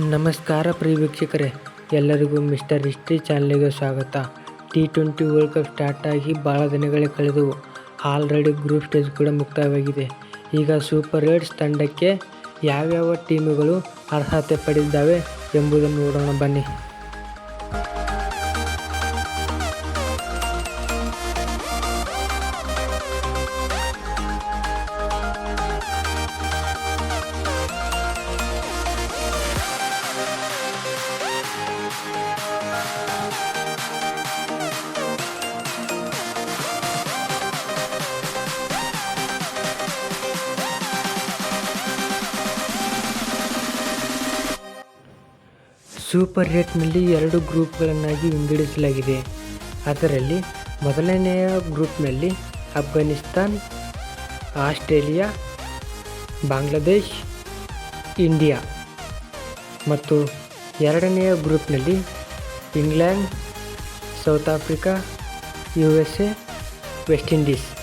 ನಮಸ್ಕಾರ ಪ್ರಿಯ ವೀಕ್ಷಕರೇ, ಎಲ್ಲರಿಗೂ ಮಿಸ್ಟರ್ ಹಿಸ್ಟ್ರಿ ಚಾನಲ್ಗೆ ಸ್ವಾಗತ. T twenty world cup start ಆಗಿ ಭಾಳ ದಿನಗಳೇ ಕಳೆದವು. ಆಲ್ರೆಡಿ ಗ್ರೂಪ್ ಸ್ಟೇಜ್ ಕೂಡ ಮುಕ್ತಾಯವಾಗಿದೆ. ಈಗ ಸೂಪರ್ ಏಟ್ಸ್ ತಂಡಕ್ಕೆ ಯಾವ್ಯಾವ ಟೀಮುಗಳು ಅರ್ಹತೆ ಪಡೆದಿದ್ದಾವೆ ಎಂಬುದನ್ನು ನೋಡೋಣ ಬನ್ನಿ. ಸೂಪರ್ ರೇಟ್ನಲ್ಲಿ ಎರಡು ಗ್ರೂಪ್ಗಳನ್ನಾಗಿ ವಿಂಗಡಿಸಲಾಗಿದೆ. ಅದರಲ್ಲಿ ಮೊದಲನೆಯ ಗ್ರೂಪ್ನಲ್ಲಿ ಅಫ್ಘಾನಿಸ್ತಾನ್, ಆಸ್ಟ್ರೇಲಿಯಾ, ಬಾಂಗ್ಲಾದೇಶ್, ಇಂಡಿಯಾ ಮತ್ತು ಎರಡನೆಯ ಗ್ರೂಪ್ನಲ್ಲಿ England, South Africa, U S A, West Indies.